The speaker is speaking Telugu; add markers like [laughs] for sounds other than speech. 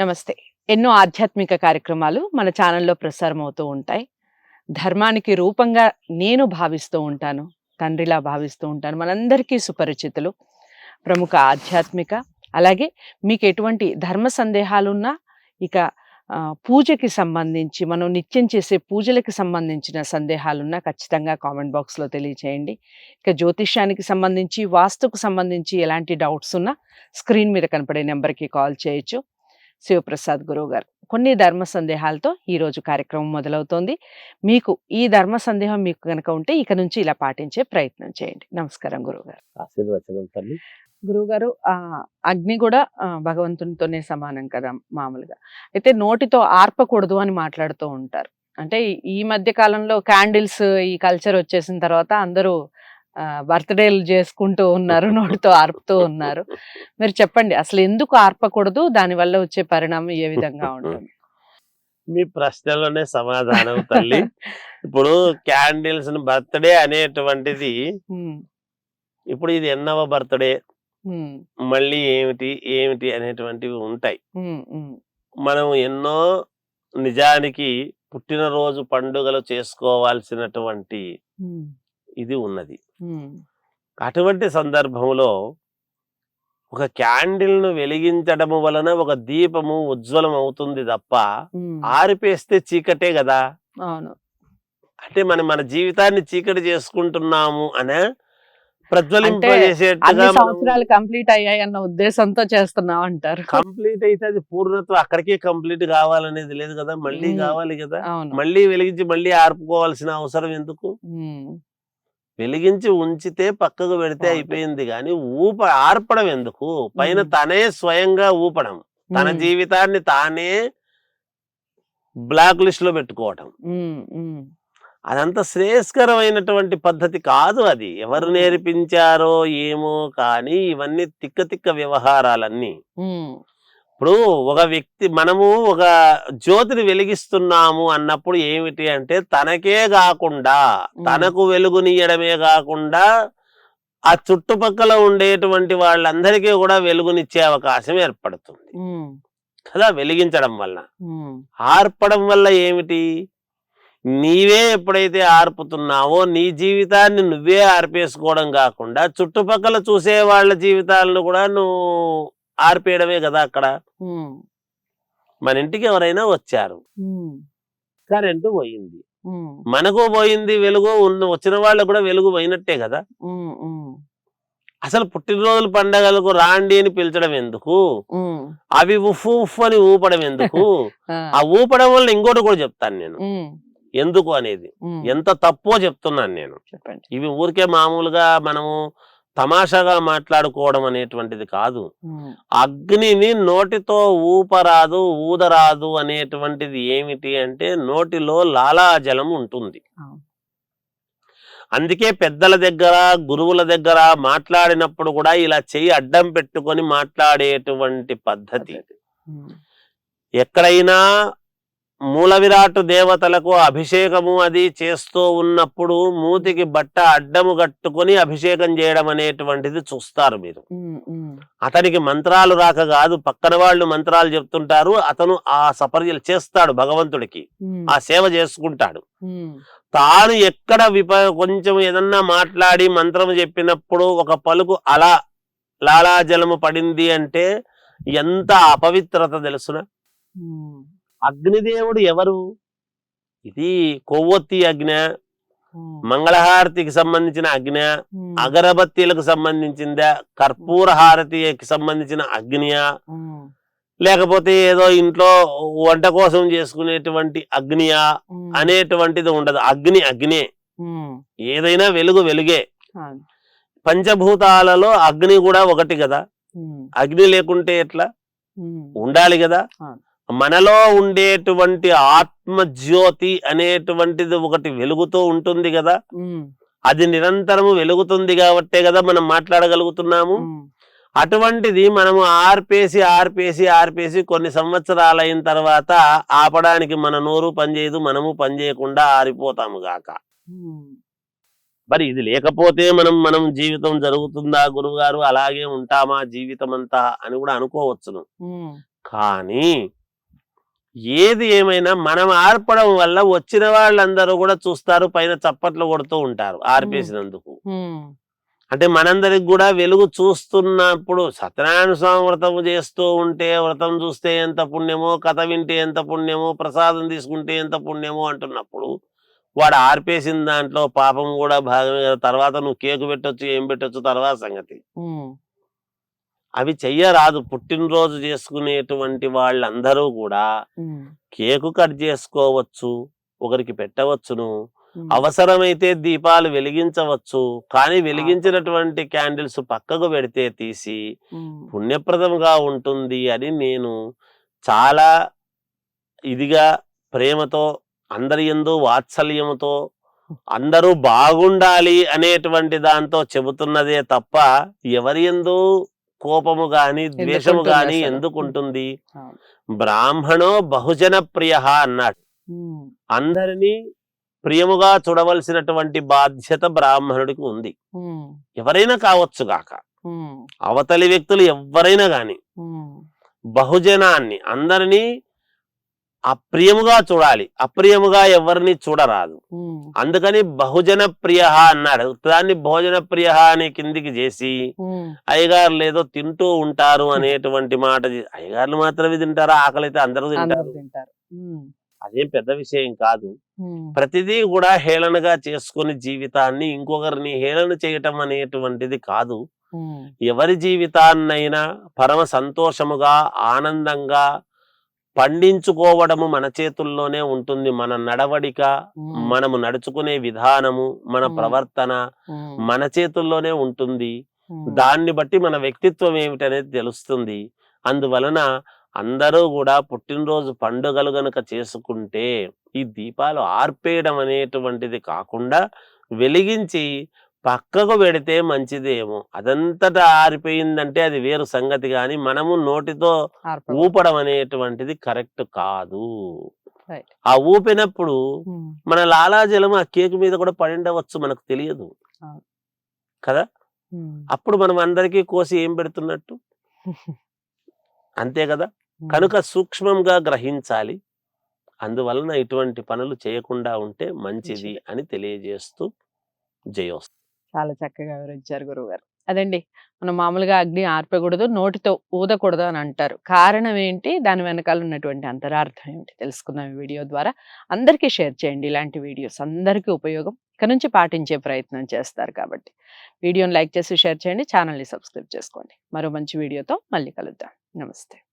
నమస్తే. ఎన్నో ఆధ్యాత్మిక కార్యక్రమాలు మన ఛానల్లో ప్రసారం అవుతూ ఉంటాయి. ధర్మానికి రూపంగా నేను భావిస్తూ ఉంటాను. తండ్రిలా భావిస్తూ ఉంటాను. మనందరికీ సుపరిచితులు. ప్రముఖ ఆధ్యాత్మిక అలాగే మీకు ఎటువంటి ధర్మ సందేహాలున్నా ఇక పూజకి సంబంధించి మనం నిత్యం చేసే పూజలకి సంబంధించిన సందేహాలున్నా ఖచ్చితంగా కామెంట్ బాక్స్లో తెలియచేయండి. ఇక జ్యోతిష్యానికి సంబంధించి వాస్తుకు సంబంధించి ఎలాంటి డౌట్స్ ఉన్నా స్క్రీన్ మీద కనపడే నెంబర్కి కాల్ చేయొచ్చు. శివప్రసాద్ గురువు గారు కొన్ని ధర్మ సందేహాలతో ఈ రోజు కార్యక్రమం మొదలవుతోంది. మీకు ఈ ధర్మ సందేహం మీకు కనుక ఉంటే ఇక నుంచి ఇలా పాటించే ప్రయత్నం చేయండి. నమస్కారం గురువు గారు ఆశీర్వచనం తల్లి. గురువు గారు ఆ అగ్ని కూడా భగవంతునితోనే సమానం కదా మామూలుగా. అయితే నోటితో ఆర్పకూడదు అని మాట్లాడుతూ ఉంటారు. అంటే ఈ మధ్య కాలంలో క్యాండిల్స్ ఈ కల్చర్ వచ్చేసిన తర్వాత అందరూ బర్త్డేలు చేసుకుంటూ ఉన్నారు [laughs] నోటితో ఆర్పుతూ ఉన్నారు. మీరు చెప్పండి అసలు ఎందుకు ఆర్పకూడదు? దానివల్ల వచ్చే పరిణామం ఏ విధంగా ఉంటుంది? మీ ప్రశ్నలోనే సమాధానం తల్లి. [laughs] ఇప్పుడు క్యాండిల్స్ బర్త్డే అనేటువంటిది ఇప్పుడు ఇది ఎన్నవ బర్త్డే? మళ్ళీ ఏమిటి ఏమిటి అనేటువంటివి ఉంటాయి. మనం ఎన్నో నిజానికి పుట్టినరోజు పండుగలు చేసుకోవాల్సినటువంటి ఇది ఉన్నది. అటువంటి సందర్భంలో ఒక క్యాండిల్ను వెలిగించడము వలన ఒక దీపము ఉజ్వలం అవుతుంది తప్ప. ఆరిపేస్తే చీకటే కదా! అంటే మనం మన జీవితాన్ని చీకటి చేసుకుంటున్నాము అనే సంవత్సరాలు కంప్లీట్ అయ్యాయి అన్న ఉద్దేశంతో చేస్తున్నాం అంటారు కంప్లీట్ అయితే అది పూర్ణత్వం అక్కడికే కంప్లీట్ కావాలనేది లేదు కదా! మళ్ళీ. కావాలి కదా! మళ్ళీ వెలిగించి మళ్ళీ ఆర్పుకోవాల్సిన అవసరం ఎందుకు? వెలిగించి ఉంచితే పక్కకు పెడితే. అయిపోయింది కానీ ఊప ఆర్పడం ఎందుకు? పైన. తనే స్వయంగా ఊపడం. తన జీవితాన్ని తానే బ్లాక్ లిస్ట్లో పెట్టుకోవటం. అదంత శ్రేయస్కరమైనటువంటి పద్ధతి కాదు అది. ఎవరు. నేర్పించారో ఏమో కానీ ఇవన్నీ తిక్క తిక్క వ్యవహారాలన్నీ. ఇప్పుడు ఒక వ్యక్తి మనము ఒక జ్యోతిని వెలిగిస్తున్నాము అన్నప్పుడు ఏమిటి అంటే తనకే కాకుండా. తనకు వెలుగునియడమే కాకుండా ఆ చుట్టుపక్కల ఉండేటువంటి వాళ్ళందరికీ కూడా వెలుగునిచ్చే అవకాశం ఏర్పడుతుంది. కదా వెలిగించడం వల్ల. ఆర్పడం వల్ల ఏమిటి? నీవే ఎప్పుడైతే ఆర్పుతున్నావో నీ జీవితాన్ని నువ్వే ఆర్పేసుకోవడం కాకుండా చుట్టుపక్కల చూసే వాళ్ళ జీవితాలను కూడా నువ్వు ఆర్పేయడమే కదా అక్కడ. మన ఇంటికి ఎవరైనా వచ్చారు. కరెంటు పోయింది. మనకు పోయింది వెలుగు ఉన్న వచ్చిన వాళ్ళకు కూడా వెలుగు పోయినట్టే కదా. అసలు పుట్టినరోజుల పండగలకు రాండి అని పిలిచడం ఎందుకు? అవి ఉఫ్ ఉఫ్ అని ఊపడం ఎందుకు? [laughs] ఆ, ఊపడం వల్ల ఇంకోటి కూడా చెప్తాను నేను. ఎందుకు అనేది? ఎంత తప్పో చెప్తున్నాను నేను. చెప్పండి. ఇవి ఊరికే మామూలుగా మనము తమాషాగా మాట్లాడుకోవడం అనేటువంటిది కాదు. అగ్నిని నోటితో ఊపరాదు ఊదరాదు అనేటువంటిది ఏమిటి అంటే నోటిలో లాలాజలం ఉంటుంది. అందుకే పెద్దల దగ్గర గురువుల దగ్గర మాట్లాడినప్పుడు కూడా ఇలా చెయ్యి అడ్డం పెట్టుకొని మాట్లాడేటువంటి పద్ధతి. ఎక్కడైనా మూల విరాట్ దేవతలకు అభిషేకము అది చేస్తూ ఉన్నప్పుడు మూతికి బట్ట అడ్డము కట్టుకొని అభిషేకం చేయడం అనేటువంటిది చూస్తారు మీరు. అతనికి మంత్రాలు రాక కాదు పక్కన వాళ్ళు మంత్రాలు చెప్తుంటారు అతను ఆ సపర్యలు చేస్తాడు భగవంతుడికి ఆ సేవ చేసుకుంటాడు. తాను ఎక్కడ విప కొంచెం ఏదన్నా మాట్లాడి మంత్రం చెప్పినప్పుడు ఒక పలుకు అలా లాలాజలము పడింది అంటే ఎంత అపవిత్రత తెలుసునా? అగ్నిదేవుడు ఎవరు? ఇది కొవ్వొత్తి అగ్ని మంగళహారతికి సంబంధించిన అగ్ని అగరబత్తీలకు సంబంధించిందా కర్పూర హారతికి సంబంధించిన అగ్నియా? లేకపోతే ఏదో ఇంట్లో వంట కోసం చేసుకునేటువంటి అగ్నియా? అనేటువంటిది ఉండదు. అగ్ని అగ్నే. ఏదైనా వెలుగు వెలుగే. పంచభూతాలలో అగ్ని కూడా ఒకటి కదా. అగ్ని లేకుంటే ఎట్లా? ఉండాలి కదా. మనలో ఉండేటువంటి ఆత్మజ్యోతి అనేటువంటిది ఒకటి వెలుగుతూ ఉంటుంది కదా. అది నిరంతరము వెలుగుతుంది కాబట్టే కదా మనం మాట్లాడగలుగుతున్నాము. అటువంటిది మనము ఆర్పేసి ఆర్పేసి ఆర్పేసి కొన్ని సంవత్సరాలు అయిన తర్వాత ఆపడానికి మన నోరు పనిచేయదు మనము పనిచేయకుండా ఆరిపోతాము గాక. మరి ఇది లేకపోతే మనం మనం జీవితం జరుగుతుందా గురువు గారు అలాగే ఉంటామా జీవితం అంతా అని కూడా అనుకోవచ్చును. కానీ ఏది ఏమైనా మనం ఆర్పడం వల్ల వచ్చిన వాళ్ళందరూ కూడా చూస్తారు పైన చప్పట్లు కొడుతూ ఉంటారు ఆర్పేసినందుకు. అంటే మనందరికి కూడా వెలుగు చూస్తున్నప్పుడు సత్యనారాయణ స్వామి వ్రతం చేస్తూ ఉంటే వ్రతం చూస్తే ఎంత పుణ్యమో కథ వింటే ఎంత పుణ్యమో ప్రసాదం తీసుకుంటే ఎంత పుణ్యమో అంటున్నప్పుడు వాడు ఆర్పేసిన దాంట్లో పాపం కూడా భాగమే కదా. తర్వాత నువ్వు కేకు పెట్టొచ్చు ఏం పెట్టొచ్చు తర్వాత సంగతి. అవి చెయ్యరాదు. పుట్టినరోజు చేసుకునేటువంటి వాళ్ళందరూ కూడా కేకు కట్ చేసుకోవచ్చు ఒకరికి పెట్టవచ్చును. అవసరమైతే దీపాలు వెలిగించవచ్చు. కానీ వెలిగించినటువంటి క్యాండిల్స్ పక్కకు పెడితే తీసి పుణ్యప్రదంగా ఉంటుంది అని నేను చాలా ఇదిగా ప్రేమతో అందరి ఎందు వాత్సల్యముతో అందరూ బాగుండాలి అనేటువంటి దాంతో చెబుతున్నదే తప్ప ఎవరి ఎందు కోపము గాని ద్వేషము గాని? ఎందుకుంటుంది. బ్రాహ్మణో బహుజన ప్రియ అన్నాడు. అందరినీ ప్రియముగా చూడవలసినటువంటి బాధ్యత బ్రాహ్మణుడికి ఉంది. ఎవరైనా కావచ్చు గాక. ఉమ్, అవతలి వ్యక్తులు ఎవరైనా గాని. బహుజనాన్ని అందరినీ అప్రియముగా చూడాలి. అప్రియముగా ఎవరిని చూడరాదు. అందుకని బహుజన ప్రియ అన్నాడు. దాన్ని భోజన ప్రియ అని కిందికి చేసి ఉమ్, అయ్యగారులు ఏదో తింటూ ఉంటారు [laughs] అనేటువంటి మాట అయ్యగారులు మాత్రమే తింటారా? ఆకలి అయితే అందరూ తింటారు. అదేం పెద్ద విషయం కాదు. ప్రతిదీ కూడా హేళనగా చేసుకుని జీవితాన్ని ఇంకొకరిని హేళన చేయటం అనేటువంటిది కాదు. ఎవరి జీవితాన్నైనా పరమ సంతోషముగా ఆనందంగా పండించుకోవడము మన చేతుల్లోనే ఉంటుంది. మన నడవడిక మనము నడుచుకునే విధానము మన. ప్రవర్తన మన చేతుల్లోనే ఉంటుంది. దాన్ని బట్టి మన వ్యక్తిత్వం ఏమిటనేది తెలుస్తుంది. అందువలన అందరూ కూడా పుట్టినరోజు పండుగలు గనుక చేసుకుంటే ఈ దీపాలు ఆర్పేయడం అనేటువంటిది కాకుండా వెలిగించి పక్కకు పెడితే మంచిదేమో. అదంతటా ఆరిపోయిందంటే అది వేరు సంగతి కానీ మనము నోటితో. ఊపడం అనేటువంటిది కరెక్ట్ కాదు. ఆ ఊపినప్పుడు మన లాలాజలం ఆ కేక్ మీద కూడా పడిండవచ్చు మనకు తెలియదు. కదా? అప్పుడు మనం అందరికీ కోసి ఏం పెడుతున్నట్టు? [laughs] అంతే కదా? కనుక సూక్ష్మంగా గ్రహించాలి. అందువలన ఇటువంటి పనులు చేయకుండా ఉంటే మంచిది మంచిది. అని తెలియజేస్తూ జయోస్తు చాలా చక్కగా వివరించారు గురువు గారు అదండి మనం మామూలుగా అగ్ని ఆర్పకూడదు నోటితో ఊదకూడదు అని అంటారు. కారణం ఏంటి? దాని వెనకాల ఉన్నటువంటి అంతరార్థం ఏంటి తెలుసుకున్నాం ఈ వీడియో ద్వారా. అందరికీ షేర్ చేయండి. ఇలాంటి వీడియోస్ అందరికీ ఉపయోగం. ఇక నుంచి పాటించే ప్రయత్నం చేస్తారు కాబట్టి. వీడియోని లైక్ చేసి షేర్ చేయండి. ఛానల్ని సబ్స్క్రైబ్ చేసుకోండి. మరో మంచి వీడియోతో మళ్ళీ కలుద్దాం. నమస్తే.